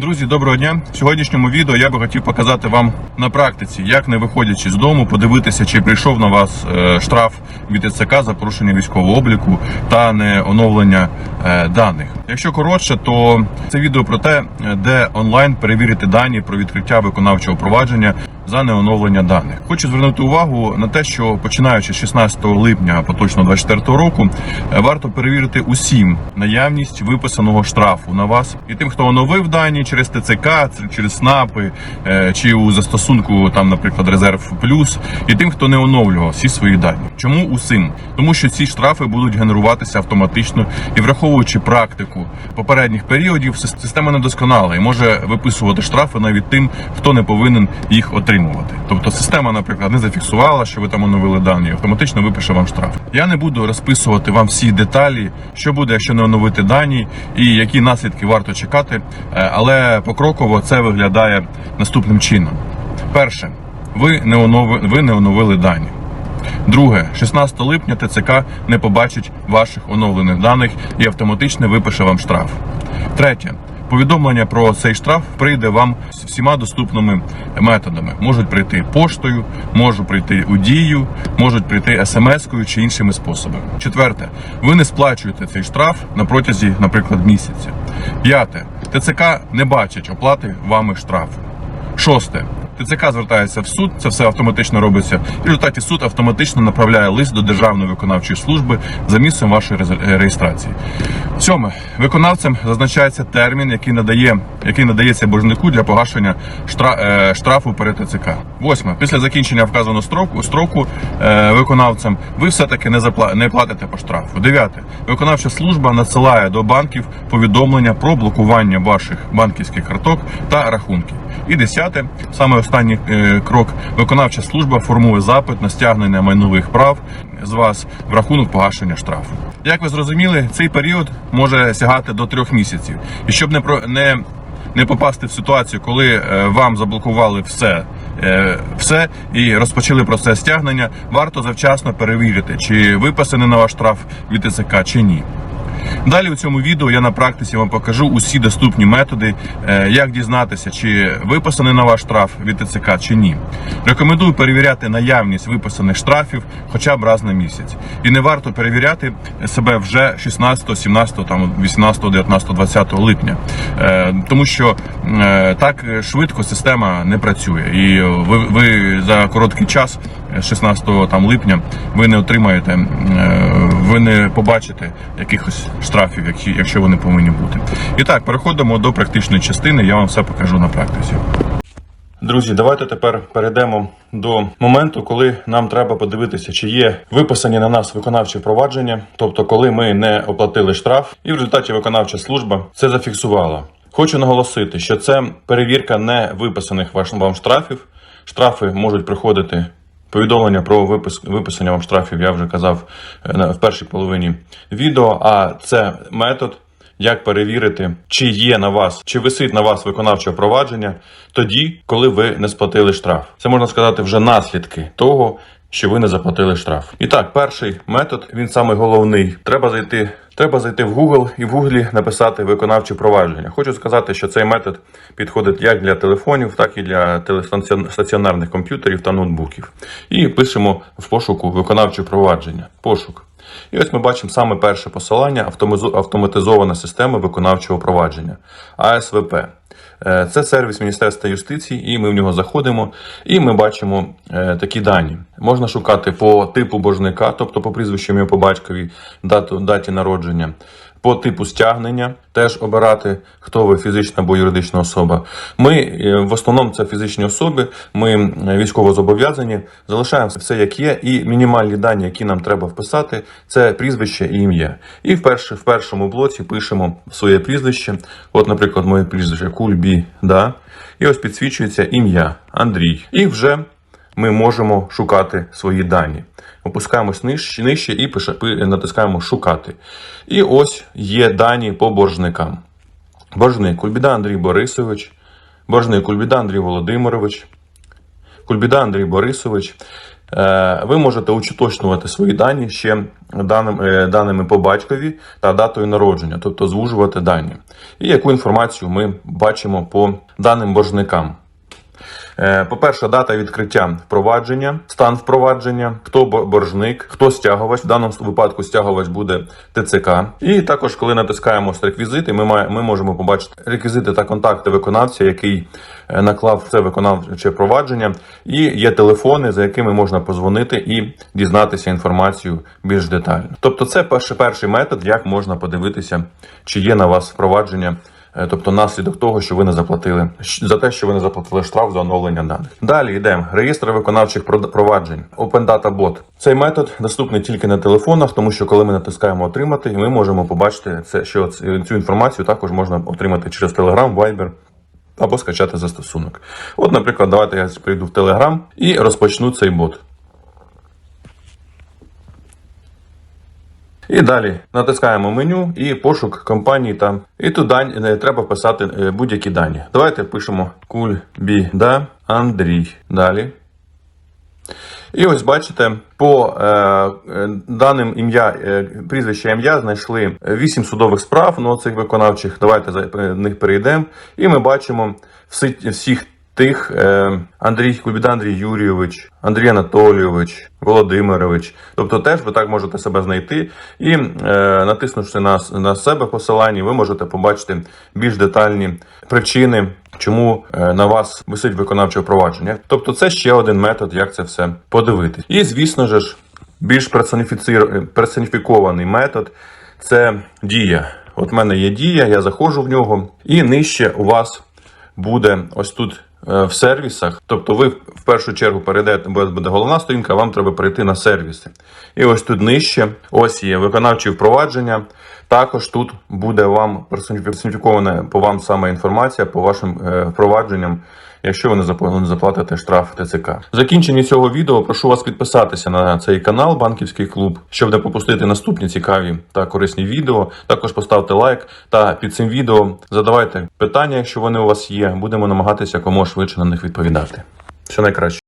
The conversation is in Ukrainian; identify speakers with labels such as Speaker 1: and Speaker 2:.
Speaker 1: Друзі, доброго дня! В сьогоднішньому відео я би хотів показати вам на практиці, як не виходячи з дому, подивитися, чи прийшов на вас е, штраф від ТЦК за порушення військового обліку та не оновлення е, даних. Якщо коротше, то це відео про те, е, де онлайн перевірити дані про відкриття виконавчого провадження за неоновлення даних. Хочу звернути увагу на те, що починаючи з 16 липня поточно 24 року, е, варто перевірити усім наявність виписаного штрафу на вас і тим, хто оновив дані через ТЦК, через СНАПи е, чи у застосунку, там, наприклад, резерв плюс, і тим, хто не оновлював всі свої дані. Чому усім? Тому що ці штрафи будуть генеруватися автоматично і враховуючи практику попередніх періодів, система недосконала і може виписувати штрафи навіть тим, хто не повинен їх отримувати. Тобто система, наприклад, не зафіксувала, що ви там оновили дані, і автоматично випише вам штраф. Я не буду розписувати вам всі деталі, що буде, якщо не оновити дані, і які наслідки варто чекати. Е, Але покроково це виглядає наступним чином: перше, ви не онови, ви не оновили дані. Друге, 16 липня ТЦК не побачить ваших оновлених даних і автоматично випише вам штраф. Третє. Повідомлення про цей штраф прийде вам з всіма доступними методами. Можуть прийти поштою, можуть прийти у дію, можуть прийти смс-кою чи іншими способами. Четверте, ви не сплачуєте цей штраф на протязі, наприклад, місяця. П'яте, ТЦК не бачить оплати вами штрафу. Шосте. ТЦК звертається в суд, це все автоматично робиться. І в результаті суд автоматично направляє лист до Державної виконавчої служби за місцем вашої рез- реєстрації. Сьоме. Виконавцем зазначається термін, який надає, який надається боржнику для погашення штра, е, штрафу перед ТЦК. Восьме. Після закінчення вказаного строку, строку е, виконавцем ви все-таки не, запла, не платите по штрафу. Дев'яте. Виконавча служба надсилає до банків повідомлення про блокування ваших банківських карток та рахунків. І десяте, саме останній е, крок, виконавча служба формує запит на стягнення майнових прав з вас в рахунок погашення штрафу. Як ви зрозуміли, цей період може сягати до трьох місяців. І щоб не про не, не попасти в ситуацію, коли е, вам заблокували все. е, Все і розпочали процес стягнення, варто завчасно перевірити, чи виписаний на ваш штраф від ТЦК чи ні. Далі у цьому відео я на практиці вам покажу усі доступні методи, е, як дізнатися, чи виписаний на ваш штраф від ТЦК чи ні. Рекомендую перевіряти наявність виписаних штрафів хоча б раз на місяць. І не варто перевіряти себе вже 16, 17, там 18, 19, 20 липня, Е, тому що е, так швидко система не працює, і ви, ви за короткий час, 16 там липня, ви не отримаєте, е, ви не побачите якихось штрафів, якщо вони повинні бути. І так, переходимо до практичної частини. Я вам все покажу на практиці. Друзі, давайте тепер перейдемо до моменту, коли нам треба подивитися, чи є виписані на нас виконавчі провадження, тобто коли ми не оплатили штраф, і в результаті виконавча служба це зафіксувала. Хочу наголосити, що це перевірка не виписаних вам штрафів. Штрафи можуть приходити. Повідомлення про випис, виписання вам штрафів я вже казав е, в першій половині відео. А це метод, як перевірити, чи є на вас, чи висить на вас виконавче провадження тоді, коли ви не сплатили штраф. Це можна сказати вже наслідки того, що ви не заплатили штраф. І так, перший метод, він самий головний. Треба зайти. Треба зайти в Google і в Google написати виконавче провадження. Хочу сказати, що цей метод підходить як для телефонів, так і для стаціонарних комп'ютерів та ноутбуків. І пишемо в пошуку виконавче провадження. Пошук. І ось ми бачимо саме перше посилання автоматизована система виконавчого провадження АСВП. Е, Це сервіс Міністерства юстиції, і ми в нього заходимо, і ми бачимо е, такі дані. Можна шукати по типу боржника, тобто по прізвищу по батькові, дату, даті народження, по типу стягнення, теж обирати, хто ви фізична або юридична особа. Ми е, в основному це фізичні особи, ми військово зобов'язані, залишаємо все як є, і мінімальні дані, які нам треба вписати, це прізвище і ім'я. І в, перше, в першому блоці пишемо своє прізвище. От, наприклад, моє прізвище Кульбі, да? і ось підсвічується ім'я Андрій. І вже ми можемо шукати свої дані. Опускаємось нижче, нижче і натискаємо шукати. І ось є дані по боржникам. Боржник Кульбіда Андрій Борисович, боржник Кульбіда Андрій Володимирович, Кульбіда Андрій Борисович. Е, Ви можете уточнювати свої дані ще е, даними по батькові та датою народження, тобто звужувати дані. і яку інформацію ми бачимо по даним боржникам. Е, По-перше, дата відкриття впровадження, стан впровадження, хто боржник, хто стягувач. В даному випадку стягувач буде ТЦК. І також, коли натискаємо реквізити, ми, ми можемо побачити реквізити та контакти виконавця, який е, наклав це виконавче провадження. І є телефони, за якими можна позвонити і дізнатися інформацію більш детально. Тобто, це перший метод, як можна подивитися, чи є на вас впровадження. Е, Тобто наслідок того, що ви не заплатили за те, що ви не заплатили штраф за оновлення даних. Далі йдемо. Реєстр виконавчих проваджень. Open Data Bot. Цей метод доступний тільки на телефонах, тому що коли ми натискаємо отримати, ми можемо побачити це, що цю інформацію також можна отримати через Telegram, Viber. Або скачати застосунок. От, наприклад, давайте я прийду в Telegram і розпочну цей бот. І далі натискаємо меню і пошук компанії там. І тут дані, е, треба вписати е, будь-які дані. Давайте пишемо Кульбіда Андрій. Далі. І ось бачите, по е, е, даним ім'я, е, прізвище ім'я знайшли 8 судових справ ну, цих виконавчих. Давайте за е, них перейдемо. І ми бачимо всі, всіх тих е, Андрій Кубіда Андрій Юрійович, Андрій Анатолійович, Володимирович. Тобто теж ви так можете себе знайти. І е, натиснувши на, на себе посилання, ви можете побачити більш детальні причини, чому е, на вас висить виконавче провадження. Тобто, це ще один метод, як це все подивитись. І звісно ж, більш персоніфікований метод це дія. От в мене є дія, я заходжу в нього, і нижче у вас буде ось тут в сервісах. Тобто ви в першу чергу перейдете, буде головна сторінка, вам треба перейти на сервіси. І ось тут нижче, ось є виконавчі впровадження. Також тут буде вам персоніфікована по вам саме інформація по вашим е, впровадженням, якщо ви не заплатите штраф ТЦК. В закінченні цього відео прошу вас підписатися на цей канал Банківський клуб, щоб не пропустити наступні цікаві та корисні відео. Також поставте лайк та під цим відео задавайте питання, якщо вони у вас є. Будемо намагатися якомога швидше на них відповідати. Все найкраще.